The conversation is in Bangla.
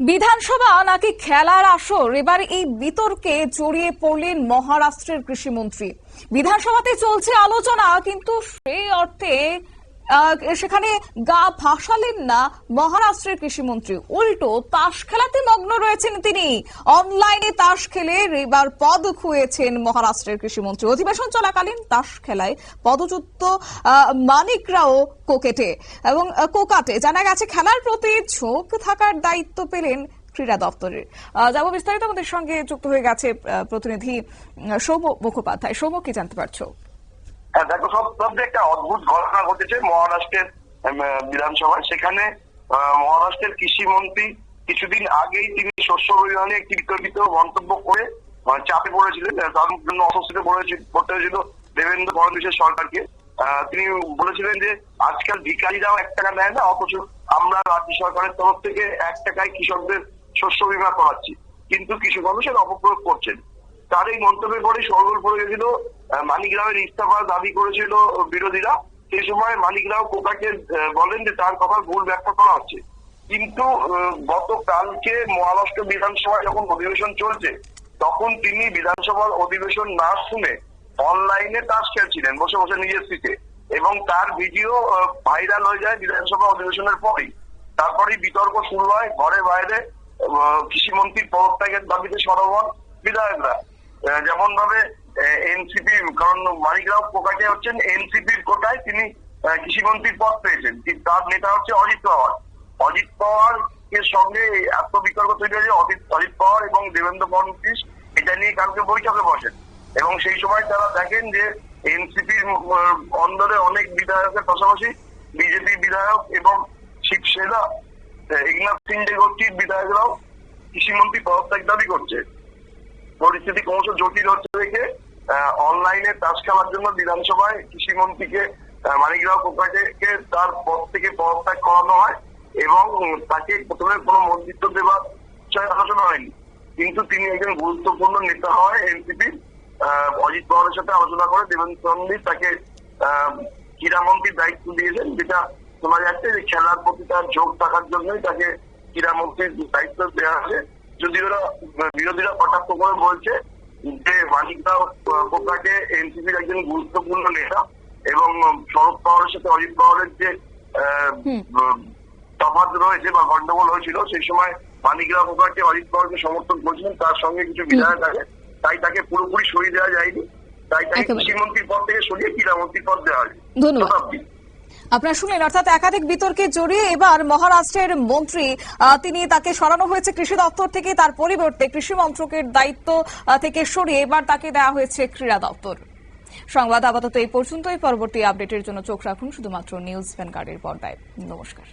বিধানসভা নাকি খেলার আসর? এবার এই বিতর্কে জড়িয়ে পড়লেন মহারাষ্ট্রের কৃষিমন্ত্রী। বিধানসভাতে চলছে আলোচনা, কিন্তু সেই অর্থে সেখানে গা ভাসালেন না মহারাষ্ট্রের কৃষিমন্ত্রী। উল্টো, তাস খেলাতে মগ্ন রয়েছেন তিনি। অনলাইনে তাস খেলে এবার পদ খুয়েছেন মহারাষ্ট্রের কৃষিমন্ত্রী। অধিবেশন চলাকালীন তাস খেলায় পদযুক্ত মানিকরাও কোকেটে এবং কোকাটে। জানা গেছে, খেলার প্রতি ঝোঁক থাকার দায়িত্ব পেলেন ক্রীড়া দপ্তরের। যাব বিস্তারিত। আমাদের সঙ্গে যুক্ত হয়ে গেছে প্রতিনিধি সৌম মুখোপাধ্যায়। সৌম কি জানতে পারছ? দেখো, সব সবচেয়ে একটা অদ্ভুত ঘটনা ঘটেছে মহারাষ্ট্রের বিধানসভায়। সেখানে মহারাষ্ট্রের কৃষিমন্ত্রী কিছুদিন আগেই তিনি শস্য অভিযানে একটি বিতর্কিত মন্তব্য করে চাপে পড়েছিলেন তার জন্য অস্বস্তিতে পড়তে হয়েছিল দেবেন্দ্র ফডনবিসের সরকারকে। তিনি বলেছিলেন যে, আজকাল ভিকারিরাও এক টাকা নেয় না, অথচ আমরা রাজ্য সরকারের তরফ থেকে এক টাকায় কৃষকদের শস্য বীমা করাচ্ছি। কিন্তু কিছু মানুষের অপপ্রয়োগ করছেন। তার এই মন্তব্যের পরে সরগোল পড়ে গেছিল। আহ, মানিকরামের ইস্তফা দাবি করেছিল বিরোধীরা। সেই সময় মানিকরাও কোকাকে বলেন যে তার কথা ভুল ব্যাখ্যা করা হচ্ছে। কিন্তু গতকালকে মহারাষ্ট্র বিধানসভায় যখন অধিবেশন চলছে তখন তিনি বিধানসভার অধিবেশন না শুনে অনলাইনে তাস খেলছিলেন বসে বসে নিজের সিটে এবং তার ভিডিও ভাইরাল হয়ে যায় বিধানসভা অধিবেশনের পরেই। তারপরেই বিতর্ক শুরু হয় ঘরে বাইরে আহ, কৃষিমন্ত্রীর পদত্যাগের দাবিতে সরব হন বিধায়করা। যেমন ভাবে এনসিপি, কারণ মানিকরাও পোকাটে হচ্ছেন, এনসিপির কোটায় তিনি কৃষিমন্ত্রীর পদ পেয়েছেন। তার নেতা হচ্ছে অজিত পাওয়ার। অজিত পাওয়ার এর সঙ্গে এত বিতর্ক তৈরি হয়েছে, অজিত অজিত পাওয়ার এবং দেবেন্দ্র ফডনবিস এটা নিয়ে কালকে বৈঠকে বসেন। এবং সেই সময় তারা দেখেন যে, এনসিপির অন্দরে অনেক বিধায়কের পাশাপাশি বিজেপি বিধায়ক এবং শিবসেনা একনাথ সিন্ডে গোষ্ঠীর বিধায়করাও কৃষিমন্ত্রী পদত্যাগ দাবি করছে। পরিস্থিতি ক্রমশ জটিল হচ্ছে দেখে অনলাইনে তাস খেলার জন্য বিধানসভায় কৃষিমন্ত্রীকে মানিকরাও কোকাটেকে তার পদ থেকে পদত্যাগ করানো হয় এবং তাকে প্রথমে কোনো মন্ত্রিত্ব বিষয়ে আলোচনা হয়নি। কিন্তু তিনি একজন গুরুত্বপূর্ণ নেতা হয় এনসিপি অজিত পাওয়ারের সাথে আলোচনা করে দেবেন্দ্র ফডনবিস তাকে ক্রীড়ামন্ত্রীর দায়িত্ব দিয়েছেন, যেটা শোনা যাচ্ছে যে খেলার প্রতি তার যোগ থাকার জন্যই তাকে ক্রীড়ামন্ত্রীর দায়িত্ব দেওয়া আছে যদি ওরা বিরোধীরা কটাক্ষ করে বলছে যে মানিকরাও পোকাকে এনসিপির একজন গুরুত্বপূর্ণ নেতা এবং শরদ পাওয়ারের সাথে অজিত পাওয়ারের যে উম, রয়েছে বা গন্ডগোল হয়েছিল সেই সময় মানিকরাও পোকাকে অজিত পাওয়ারকে সমর্থন করেছিলেন তার সঙ্গে কিছু বিধায়ক আছে তাই তাকে পুরোপুরি সরিয়ে দেওয়া যায়নি তাই তাকে। কৃষিমন্ত্রীর পদ থেকে সরিয়ে ক্রীড়ামন্ত্রীর পদ দেওয়া হয় ধন্যবাদ। আপনারা শুনলেন, অর্থাৎ একাধিক বিতর্কে জড়িয়ে এবার মহারাষ্ট্রের মন্ত্রী তিনি তাকে সরানো হয়েছে কৃষি দপ্তর থেকে, তার পরিবর্তে কৃষি মন্ত্রকের দায়িত্ব থেকে সরিয়ে এবার তাকে দেওয়া হয়েছে ক্রীড়া দপ্তর। সংবাদ আপাতত এই পর্যন্তই। পরবর্তী আপডেটের জন্য চোখ রাখুন শুধুমাত্র নিউজ ভ্যানগার্ডের পর্দায়। নমস্কার।